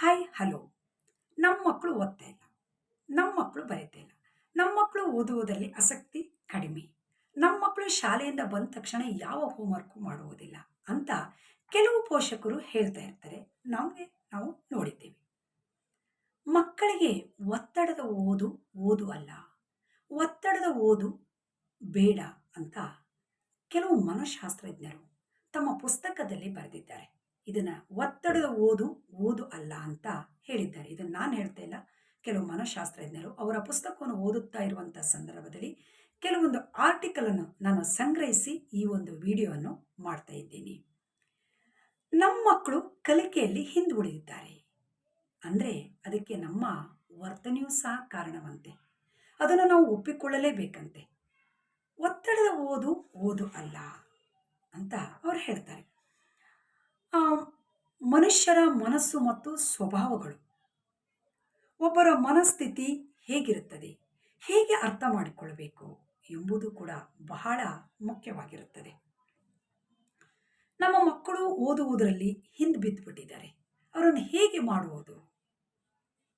Hi hello ನಮ್ಮ ಮಕ್ಕಳು ಓದ್ತಾ ಇಲ್ಲ. ನಮ್ಮ ಮಕ್ಕಳು ಬರೀತಾ ಇಲ್ಲ. ನಮ್ಮ ಮಕ್ಕಳು ಓದುವುದರಲ್ಲಿ ಆಸಕ್ತಿ ಕಡಿಮೆ. ನಮ್ಮ ಮಕ್ಕಳು ಶಾಲೆಯಿಂದ ಬಂದ ತಕ್ಷಣ ಯಾವ ಹೋಮ್ವರ್ಕು ಮಾಡುವುದಿಲ್ಲ ಅಂತ ಕೆಲವು ಪೋಷಕರು ಹೇಳ್ತಾ ಇರ್ತಾರೆ. ನಮಗೆ ನಾವು ನೋಡಿದ್ದೇವೆ. ಮಕ್ಕಳಿಗೆ ಒತ್ತಡದ ಓದು ಓದು ಅಲ್ಲ. ಒತ್ತಡದ ಓದು ಬೇಡ ಅಂತ ಕೆಲವು ಮನಃಶಾಸ್ತ್ರಜ್ಞರು ತಮ್ಮ ಪುಸ್ತಕದಲ್ಲಿ ಬರೆದಿದ್ದಾರೆ. ಇದನ್ನು ಒತ್ತಡದ ಓದು ಓದು ಅಲ್ಲ ಅಂತ ಹೇಳಿದ್ದಾರೆ. ಇದನ್ನು ನಾನು ಹೇಳ್ತಾ ಇಲ್ಲ. ಕೆಲವು ಮನಃಶಾಸ್ತ್ರಜ್ಞರು ಅವರ ಪುಸ್ತಕವನ್ನು ಓದುತ್ತಾ ಇರುವಂಥ ಸಂದರ್ಭದಲ್ಲಿ ಕೆಲವೊಂದು ಆರ್ಟಿಕಲನ್ನು ನಾನು ಸಂಗ್ರಹಿಸಿ ಈ ಒಂದು ವಿಡಿಯೋವನ್ನು ಮಾಡ್ತಾ ಇದ್ದೀನಿ. ನಮ್ಮ ಮಕ್ಕಳು ಕಲಿಕೆಯಲ್ಲಿ ಹಿಂದುಳಿದಿದ್ದಾರೆ. ಅಂದರೆ ಅದಕ್ಕೆ ನಮ್ಮ ವರ್ತನೆಯೂ ಸಹ ಕಾರಣವಂತೆ. ಅದನ್ನು ನಾವು ಒಪ್ಪಿಕೊಳ್ಳಲೇಬೇಕಂತೆ. ಒತ್ತಡದ ಓದು ಓದು ಅಲ್ಲ ಅಂತ ಅವ್ರು ಹೇಳ್ತಾರೆ. ಮನುಷ್ಯರ ಮನಸ್ಸು ಮತ್ತು ಸ್ವಭಾವಗಳು. ಒಬ್ಬರ ಮನಸ್ಥಿತಿ ಹೇಗಿರುತ್ತದೆ? ಹೇಗೆ ಅರ್ಥ ಮಾಡಿಕೊಳ್ಳಬೇಕು ಎಂಬುದು ಕೂಡ ಬಹಳ ಮುಖ್ಯವಾಗಿರುತ್ತದೆ. ನಮ್ಮ ಮಕ್ಕಳು ಓದುವುದರಲ್ಲಿ ಹಿಂದೆ ಬಿದ್ದುಬಿಟ್ಟಿದ್ದಾರೆ ಅವರನ್ನು ಹೇಗೆ ಮಾಡುವುದು?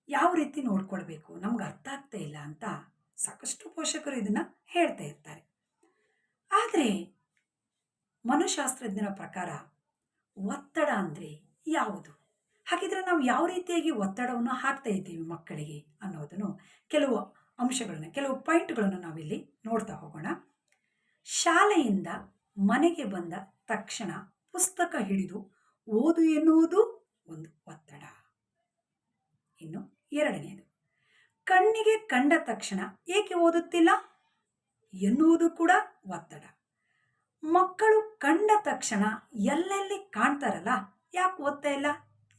ಯಾವ ರೀತಿ ನೋಡ್ಕೊಳ್ಬೇಕು? ನಮ್ಗೆ ಅರ್ಥ ಆಗ್ತಾ ಇಲ್ಲ ಅಂತ ಸಾಕಷ್ಟು ಪೋಷಕರು ಇದನ್ನು ಹೇಳ್ತಾ ಇರ್ತಾರೆ. ಆದರೆ ಮನಃಶಾಸ್ತ್ರಜ್ಞರ ಪ್ರಕಾರ ಒತ್ತಡ ಅಂದರೆ ಯಾವುದು? ಹಾಗಿದ್ರೆ ನಾವು ಯಾವ ರೀತಿಯಾಗಿ ಒತ್ತಡವನ್ನು ಹಾಕ್ತಾ ಇದ್ದೀವಿ ಮಕ್ಕಳಿಗೆ ಅನ್ನೋದನ್ನು ಕೆಲವು ಅಂಶಗಳನ್ನು, ಕೆಲವು ಪಾಯಿಂಟ್ಗಳನ್ನು ನಾವಿಲ್ಲಿ ನೋಡ್ತಾ ಹೋಗೋಣ. ಶಾಲೆಯಿಂದ ಮನೆಗೆ ಬಂದ ತಕ್ಷಣ ಪುಸ್ತಕ ಹಿಡಿದು ಓದು ಎನ್ನುವುದು ಒಂದು ಒತ್ತಡ. ಇನ್ನು ಎರಡನೆಯದು ಕಣ್ಣಿಗೆ ಕಂಡ ತಕ್ಷಣ ಏಕೆ ಓದುತ್ತಿಲ್ಲ ಎನ್ನುವುದು ಕೂಡ ಒತ್ತಡ. ಮಕ್ಕಳು ಕಂಡ ತಕ್ಷಣ ಎಲ್ಲೆಲ್ಲಿ ಕಾಣ್ತಾರಲ್ಲ? ಯಾಕೆ ಓದ್ತಾ ಇಲ್ಲ?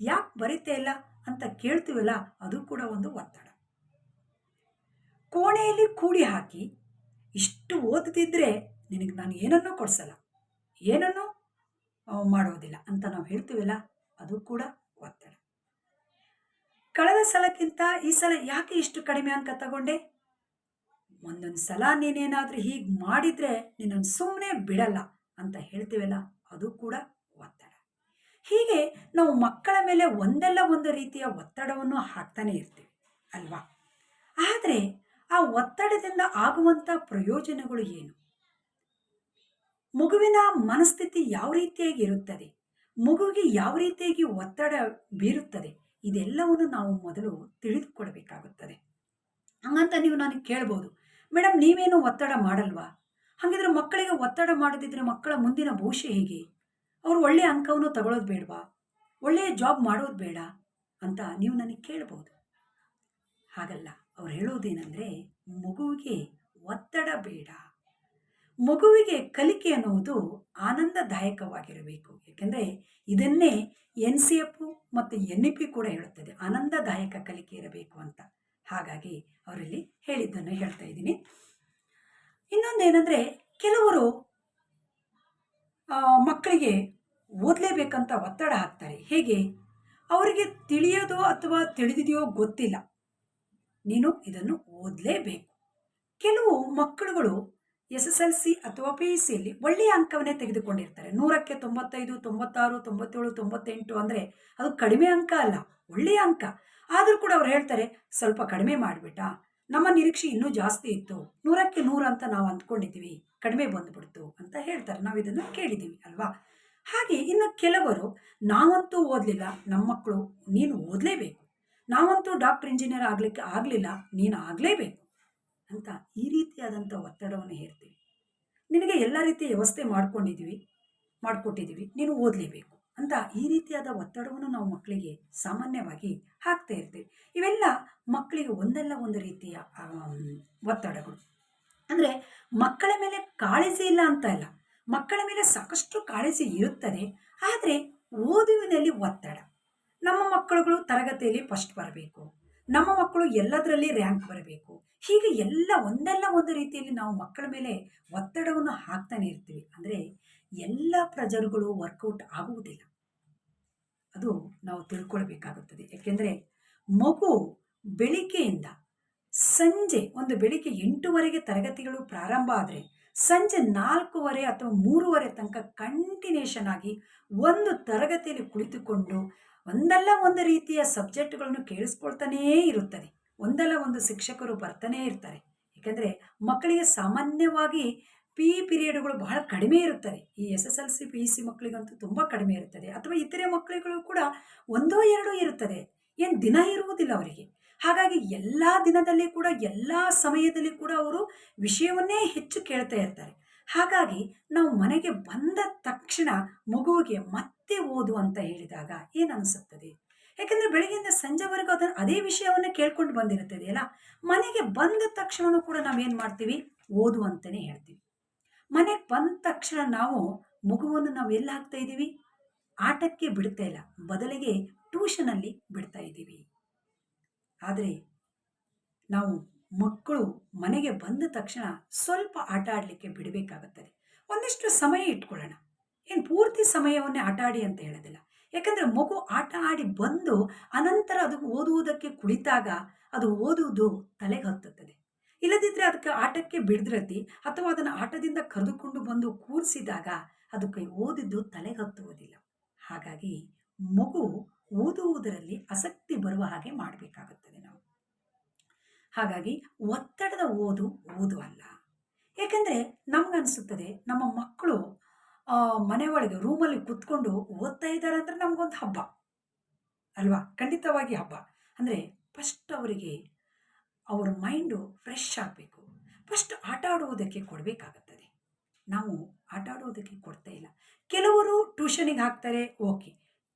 ಯಾಕೆ ಬರಿತಾ ಇಲ್ಲ ಅಂತ ಕೇಳ್ತೀವಲ್ಲ? ಅದು ಕೂಡ ಒಂದು ಒತ್ತಡ. ಕೋಣೆಯಲ್ಲಿ ಕೂಡಿ ಹಾಕಿ, ಇಷ್ಟು ಓದದಿದ್ರೆ ನಿನಗೆ ನಾನು ಏನನ್ನೂ ಕೊಡಿಸಲ್ಲ. ಏನನ್ನೂ ಮಾಡೋದಿಲ್ಲ ಅಂತ ನಾವು ಹೇಳ್ತೀವಲ್ಲ? ಅದು ಕೂಡ ಒತ್ತಡ. ಕಳೆದ ಸಲಕ್ಕಿಂತ ಈ ಸಲ ಯಾಕೆ ಇಷ್ಟು ಕಡಿಮೆ ಅಂಕ ತಗೊಂಡೆ? ಒಂದೊಂದು ಸಲ ನೀನೇನಾದರೂ ಹೀಗೆ ಮಾಡಿದರೆ ನಿನ್ನನ್ನು ಸುಮ್ಮನೆ ಬಿಡಲ್ಲ ಅಂತ ಹೇಳ್ತೀವಲ್ಲ, ಅದು ಕೂಡ ಒತ್ತಡ. ಹೀಗೆ ನಾವು ಮಕ್ಕಳ ಮೇಲೆ ಒಂದಲ್ಲ ಒಂದು ರೀತಿಯ ಒತ್ತಡವನ್ನು ಹಾಕ್ತಾನೆ ಇರ್ತೀವಿ, ಅಲ್ವಾ? ಆದರೆ ಆ ಒತ್ತಡದಿಂದ ಆಗುವಂಥ ಪ್ರಯೋಜನಗಳು ಏನು? ಮಗುವಿನ ಮನಸ್ಥಿತಿ ಯಾವ ರೀತಿಯಾಗಿ ಇರುತ್ತದೆ? ಮಗುವಿಗೆ ಯಾವ ರೀತಿಯಾಗಿ ಒತ್ತಡ ಬೀರುತ್ತದೆ? ಇದೆಲ್ಲವನ್ನು ನಾವು ಮೊದಲು ತಿಳಿದುಕೊಳ್ಬೇಕಾಗುತ್ತದೆ ಹಂಗಂತ ನೀವು ನನಗೆ ಕೇಳ್ಬೋದು. ಮೇಡಮ್, ನೀವೇನು ಒತ್ತಡ ಮಾಡಲ್ವಾ? ಹಾಗಿದ್ರೆ ಮಕ್ಕಳಿಗೆ ಒತ್ತಡ ಮಾಡದಿದ್ರೆ ಮಕ್ಕಳ ಮುಂದಿನ ಭವಿಷ್ಯ ಹೇಗೆ? ಅವರು ಒಳ್ಳೆಯ ಅಂಕವನ್ನು ತಗೊಳ್ಳೋದು ಬೇಡವಾ? ಒಳ್ಳೆಯ ಜಾಬ್ ಮಾಡೋದು ಬೇಡ ಅಂತ ನೀವು ನನಗೆ ಕೇಳ್ಬೋದು. ಹಾಗಲ್ಲ, ಅವ್ರು ಹೇಳೋದೇನೆಂದರೆ ಮಗುವಿಗೆ ಒತ್ತಡ ಬೇಡ. ಮಗುವಿಗೆ ಕಲಿಕೆ ಅನ್ನುವುದು ಆನಂದದಾಯಕವಾಗಿರಬೇಕು. ಏಕೆಂದರೆ ಇದನ್ನೇ ಎನ್ ಸಿ ಎಫ್ ಮತ್ತು ಎನ್ ಇ ಪಿ ಕೂಡ ಹೇಳುತ್ತದೆ. ಆನಂದದಾಯಕ ಕಲಿಕೆ ಇರಬೇಕು ಅಂತ. ಹಾಗಾಗಿ ಅವರಲ್ಲಿ ಹೇಳಿದ್ದನ್ನು ಹೇಳ್ತಾ ಇದ್ದೀನಿ. ಇನ್ನೊಂದೇನೆಂದರೆ ಕೆಲವರು ಮಕ್ಕಳಿಗೆ ಓದಲೇಬೇಕಂತ ಒತ್ತಡ ಹಾಕ್ತಾರೆ. ಹೇಗೆ? ಅವರಿಗೆ ತಿಳಿಯೋದೋ ಅಥವಾ ತಿಳಿದಿದೆಯೋ ಗೊತ್ತಿಲ್ಲ. ನೀನು ಇದನ್ನು ಓದಲೇಬೇಕು. ಕೆಲವು ಮಕ್ಕಳುಗಳು ಎಸ್ ಎಸ್ ಎಲ್ ಸಿ ಅಥವಾ ಪಿ ಯು ಸಿಯಲ್ಲಿ ಒಳ್ಳೆಯ ಅಂಕವನ್ನೇ ತೆಗೆದುಕೊಂಡಿರ್ತಾರೆ. ನೂರಕ್ಕೆ ತೊಂಬತ್ತೈದು, ತೊಂಬತ್ತಾರು, ತೊಂಬತ್ತೇಳು, ತೊಂಬತ್ತೆಂಟು ಅಂದರೆ ಅದು ಕಡಿಮೆ ಅಂಕ ಅಲ್ಲ, ಒಳ್ಳೆಯ ಅಂಕ. ಆದರೂ ಕೂಡ ಅವ್ರು ಹೇಳ್ತಾರೆ, ಸ್ವಲ್ಪ ಕಡಿಮೆ ಮಾಡಿಬಿಟ್ಟ. ನಮ್ಮ ನಿರೀಕ್ಷೆ ಇನ್ನೂ ಜಾಸ್ತಿ ಇತ್ತು. ನೂರಕ್ಕೆ ನೂರು ಅಂತ ನಾವು ಅಂದ್ಕೊಂಡಿದ್ದೀವಿ. ಕಡಿಮೆ ಬಂದುಬಿಡ್ತು ಅಂತ ಹೇಳ್ತಾರೆ. ನಾವು ಇದನ್ನು ಕೇಳಿದ್ದೀವಿ ಅಲ್ವಾ? ಹಾಗೆ ಇನ್ನು ಕೆಲವರು, ನಾವಂತೂ ಓದಲಿಲ್ಲ. ನಮ್ಮ ಮಕ್ಕಳು ನೀನು ಓದಲೇಬೇಕು. ನಾವಂತೂ ಡಾಕ್ಟರ್, ಇಂಜಿನಿಯರ್ ಆಗಲಿಕ್ಕೆ ಆಗಲಿಲ್ಲ. ನೀನು ಆಗಲೇಬೇಕು. ಅಂತ ಈ ರೀತಿಯಾದಂಥ ಒತ್ತಡವನ್ನು ಹೇರ್ತೀವಿ. ನಿನಗೆ ಎಲ್ಲ ರೀತಿಯ ವ್ಯವಸ್ಥೆ ಮಾಡ್ಕೊಂಡಿದ್ದೀವಿ, ಮಾಡಿಕೊಟ್ಟಿದ್ದೀವಿ, ನೀನು ಓದಲೇಬೇಕು ಅಂತ ಈ ರೀತಿಯಾದ ಒತ್ತಡವನ್ನು ನಾವು ಮಕ್ಕಳಿಗೆ ಸಾಮಾನ್ಯವಾಗಿ ಹಾಕ್ತಾ ಇರ್ತೀವಿ. ಇವೆಲ್ಲ ಮಕ್ಕಳಿಗೆ ಒಂದಲ್ಲ ಒಂದು ರೀತಿಯ ಒತ್ತಡಗಳು. ಅಂದರೆ ಮಕ್ಕಳ ಮೇಲೆ ಕಾಳಜಿ ಇಲ್ಲ ಅಂತ ಅಲ್ಲ, ಮಕ್ಕಳ ಮೇಲೆ ಸಾಕಷ್ಟು ಕಾಳಜಿ ಇರುತ್ತದೆ, ಆದರೆ ಓದುವಿನಲ್ಲಿ ಒತ್ತಡ. ನಮ್ಮ ಮಕ್ಕಳುಗಳು ತರಗತಿಯಲ್ಲಿ ಫಸ್ಟ್ ಬರಬೇಕು. ನಮ್ಮ ಮಕ್ಕಳು ಎಲ್ಲದರಲ್ಲಿ ರ್ಯಾಂಕ್ ಬರಬೇಕು. ಹೀಗೆ ಎಲ್ಲ ಒಂದಲ್ಲ ಒಂದು ರೀತಿಯಲ್ಲಿ ನಾವು ಮಕ್ಕಳ ಮೇಲೆ ಒತ್ತಡವನ್ನು ಹಾಕ್ತಾನೆ ಇರ್ತೀವಿ. ಅಂದರೆ ಎಲ್ಲ ಪ್ರಜರುಗಳು ವರ್ಕೌಟ್ ಆಗುವುದಿಲ್ಲ. ಅದು ನಾವು ತಿಳ್ಕೊಳ್ಬೇಕಾಗುತ್ತದೆ. ಯಾಕೆಂದರೆ ಮಗು ಬೆಳಿಗ್ಗೆಯಿಂದ ಸಂಜೆ, ಒಂದು ಬೆಳಿಗ್ಗೆ ಎಂಟೂವರೆಗೆ ತರಗತಿಗಳು ಪ್ರಾರಂಭ ಆದರೆ ಸಂಜೆ ನಾಲ್ಕೂವರೆ ಅಥವಾ ಮೂರುವರೆ ತನಕ ಕಂಟಿನ್ಯೂಷನ್ ಆಗಿ ಒಂದು ತರಗತಿಯಲ್ಲಿ ಕುಳಿತುಕೊಂಡು ಒಂದಲ್ಲ ಒಂದು ರೀತಿಯ ಸಬ್ಜೆಕ್ಟ್ಗಳನ್ನು ಕೇಳಿಸ್ಕೊಳ್ತಾನೇ ಇರುತ್ತದೆ. ಒಂದಲ್ಲ ಒಂದು ಶಿಕ್ಷಕರು ಬರ್ತಾನೇ ಇರ್ತಾರೆ. ಏಕೆಂದರೆ ಮಕ್ಕಳಿಗೆ ಸಾಮಾನ್ಯವಾಗಿ ಪಿ ಪಿರಿಯಡ್ಗಳು ಬಹಳ ಕಡಿಮೆ ಇರುತ್ತದೆ ಈ S S L C P U C ಮಕ್ಕಳಿಗಂತೂ ತುಂಬ ಕಡಿಮೆ ಇರುತ್ತದೆ. ಅಥವಾ ಇತರೆ ಮಕ್ಕಳುಗಳು ಕೂಡ ಒಂದೋ ಎರಡೋ ಇರುತ್ತದೆ. ಏನು ದಿನ ಇರುವುದಿಲ್ಲ ಅವರಿಗೆ. ಹಾಗಾಗಿ ಎಲ್ಲ ದಿನದಲ್ಲಿ ಕೂಡ, ಎಲ್ಲ ಸಮಯದಲ್ಲಿ ಕೂಡ ಅವರು ವಿಷಯವನ್ನೇ ಹೆಚ್ಚು ಕೇಳ್ತಾ ಇರ್ತಾರೆ. ಹಾಗಾಗಿ ನಾವು ಮನೆಗೆ ಬಂದ ತಕ್ಷಣ ಮಗುವಿಗೆ ಮತ್ತೆ ಓದು ಅಂತ ಹೇಳಿದಾಗ ಏನನ್ಸುತ್ತದೆ ಯಾಕೆಂದ್ರೆ ಬೆಳಗ್ಗೆಯಿಂದ ಸಂಜೆವರೆಗೂ ಅದನ್ನು ಅದೇ ವಿಷಯವನ್ನು ಕೇಳ್ಕೊಂಡು ಬಂದಿರುತ್ತದೆಯಲ್ಲ ಮನೆಗೆ ಬಂದ ತಕ್ಷಣವೂ ಕೂಡ ನಾವೇನು ಮಾಡ್ತೀವಿ? ಓದು ಅಂತಲೇ ಹೇಳ್ತೀವಿ. ಮನೆಗೆ ಬಂದ ತಕ್ಷಣ ನಾವು ಮಗುವನ್ನು ನಾವು ಎಲ್ಲಿ ಹಾಕ್ತಾ ಇದ್ದೀವಿ? ಆಟಕ್ಕೆ ಬಿಡ್ತಾ ಇಲ್ಲ. ಬದಲಿಗೆ ಟ್ಯೂಷನಲ್ಲಿ ಬಿಡ್ತಾ ಇದ್ದೀವಿ. ಆದರೆ ನಾವು ಮಕ್ಕಳು ಮನೆಗೆ ಬಂದ ತಕ್ಷಣ ಸ್ವಲ್ಪ ಆಟ ಆಡಲಿಕ್ಕೆ ಬಿಡಬೇಕಾಗುತ್ತದೆ. ಒಂದಿಷ್ಟು ಸಮಯ ಇಟ್ಕೊಳ್ಳೋಣ. ಏನು ಪೂರ್ತಿ ಸಮಯವನ್ನೇ ಆಟ ಆಡಿ ಅಂತ ಹೇಳೋದಿಲ್ಲ. ಯಾಕಂದರೆ ಮಗು ಆಟ ಆಡಿ ಬಂದು ಅನಂತರ ಅದು ಓದುವುದಕ್ಕೆ ಕುಳಿತಾಗ ಅದು ಓದುವುದು ತಲೆಗೆ ಹತ್ತುತ್ತದೆ. ಇಲ್ಲದಿದ್ದರೆ ಅದಕ್ಕೆ ಆಟಕ್ಕೆ ಬಿಡದ್ರತಿ ಅಥವಾ ಅದನ್ನು ಆಟದಿಂದ ಕರೆದುಕೊಂಡು ಬಂದು ಕೂರಿಸಿದಾಗ ಅದಕ್ಕೆ ಓದಿದ್ದು ತಲೆಗೆ ಹತ್ತುವುದಿಲ್ಲ. ಹಾಗಾಗಿ ಮಗು ಓದುವುದರಲ್ಲಿ ಆಸಕ್ತಿ ಬರುವ ಹಾಗೆ ಮಾಡಬೇಕಾಗುತ್ತದೆ ನಾವು. ಹಾಗಾಗಿ ಒತ್ತಡದ ಓದು ಓದು ಅಲ್ಲ. ಏಕೆಂದರೆ ನಮಗನ್ಸುತ್ತದೆ ನಮ್ಮ ಮಕ್ಕಳು ಮನೆ ಒಳಗೆ ರೂಮಲ್ಲಿ ಕುತ್ಕೊಂಡು ಓದ್ತಾ ಇದ್ದಾರೆ ಅಂದರೆ ನಮಗೊಂದು ಹಬ್ಬ. ಅಲ್ವಾ? ಖಂಡಿತವಾಗಿ ಹಬ್ಬ. ಅಂದರೆ ಫಸ್ಟ್ ಅವರಿಗೆ ಅವರ ಮೈಂಡು ಫ್ರೆಶ್ ಆಗಬೇಕು. ಫಸ್ಟ್ ಆಟ ಆಡುವುದಕ್ಕೆ ಕೊಡಬೇಕಾಗುತ್ತದೆ. ನಾವು ಆಟ ಆಡುವುದಕ್ಕೆ ಕೊಡ್ತಾ ಇಲ್ಲ. ಕೆಲವರು ಟ್ಯೂಷನಿಗೆ ಹಾಕ್ತಾರೆ ಓಕೆ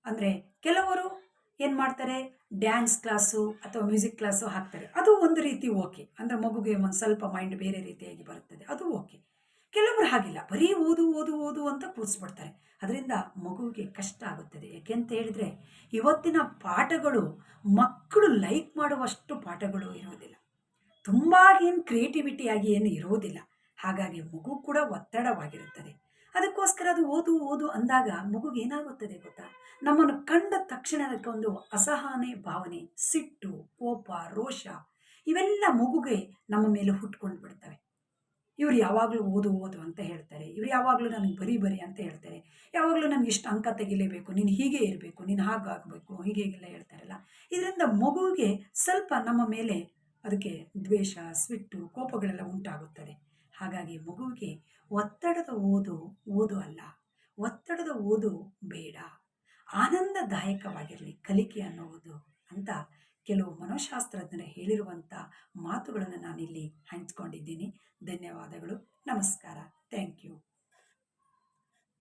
ಅಂದರೆ ಕೆಲವರು ಏನು ಮಾಡ್ತಾರೆ? ಡ್ಯಾನ್ಸ್ ಕ್ಲಾಸು ಅಥವಾ ಮ್ಯೂಸಿಕ್ ಕ್ಲಾಸು ಹಾಕ್ತಾರೆ. ಅದು ಒಂದು ರೀತಿ ಓಕೆ ಅಂದರೆ ಮಗುಗೆ ಒಂದು ಸ್ವಲ್ಪ ಮೈಂಡ್ ಬೇರೆ ರೀತಿಯಾಗಿ ಬರುತ್ತದೆ. ಅದು ಓಕೆ ಕೆಲವರು ಹಾಗಿಲ್ಲ. ಬರೀ ಓದು ಓದು ಓದು ಅಂತ ಕೂರಿಸ್ಬಿಡ್ತಾರೆ. ಅದರಿಂದ ಮಗುವಿಗೆ ಕಷ್ಟ ಆಗುತ್ತದೆ. ಯಾಕೆಂತ ಹೇಳಿದ್ರೆ, ಇವತ್ತಿನ ಪಾಠಗಳು ಮಕ್ಕಳು ಲೈಕ್ ಮಾಡುವಷ್ಟು ಪಾಠಗಳು ಇರುವುದಿಲ್ಲ ತುಂಬ ಏನು ಕ್ರಿಯೇಟಿವಿಟಿಯಾಗಿ ಏನು ಇರುವುದಿಲ್ಲ ಹಾಗಾಗಿ ಮಗು ಕೂಡ ಒತ್ತಡವಾಗಿರುತ್ತದೆ. ಅದಕ್ಕೋಸ್ಕರ ಅದು ಓದು ಓದು ಅಂದಾಗ ಮಗುಗೆ ಏನಾಗುತ್ತದೆ ಗೊತ್ತಾ? ನಮ್ಮನ್ನು ಕಂಡ ತಕ್ಷಣ ಅದಕ್ಕೆ ಒಂದು ಅಸಹನೆ, ಭಾವನೆ, ಸಿಟ್ಟು, ಕೋಪ, ರೋಷ ಇವೆಲ್ಲ ಮಗುಗೆ ನಮ್ಮ ಮೇಲೆ ಹುಟ್ಕೊಂಡು ಬಿಡ್ತವೆ. ಇವ್ರು ಯಾವಾಗಲೂ ಓದು ಓದು ಅಂತ ಹೇಳ್ತಾರೆ. ಇವ್ರು ಯಾವಾಗಲೂ ನನಗೆ ಬರೀ, ಬರಿ ಅಂತ ಹೇಳ್ತಾರೆ. ಯಾವಾಗಲೂ ನನಗೆ ಇಷ್ಟು ಅಂಕ ತೆಗಿಲೇಬೇಕು, ನೀನು ಹೀಗೆ ಇರಬೇಕು, ನೀನು ಹಾಗಾಗಬೇಕು ಹೀಗೆ ಹೀಗೆಲ್ಲ ಹೇಳ್ತಾರಲ್ಲ. ಇದರಿಂದ ಮಗುವಿಗೆ ಸ್ವಲ್ಪ ನಮ್ಮ ಮೇಲೆ ಅದಕ್ಕೆ ದ್ವೇಷ ಸ್ವಿಟ್ಟು ಕೋಪಗಳೆಲ್ಲ ಉಂಟಾಗುತ್ತದೆ. ಹಾಗಾಗಿ ಮಗುವಿಗೆ ಒತ್ತಡದ ಓದು ಓದು ಅಲ್ಲ. ಒತ್ತಡದ ಓದು ಬೇಡ. ಆನಂದದಾಯಕವಾಗಿರಲಿ ಕಲಿಕೆ ಅನ್ನುವುದು ಅಂತ ಕೆಲವು ಮನೋಶಾಸ್ತ್ರಜ್ಞರು ಹೇಳಿರುವಂಥ ಮಾತುಗಳನ್ನು ನಾನಿಲ್ಲಿ ಹಂಚ್ಕೊಂಡಿದ್ದೀನಿ. ಧನ್ಯವಾದಗಳು. ನಮಸ್ಕಾರ. Thank you.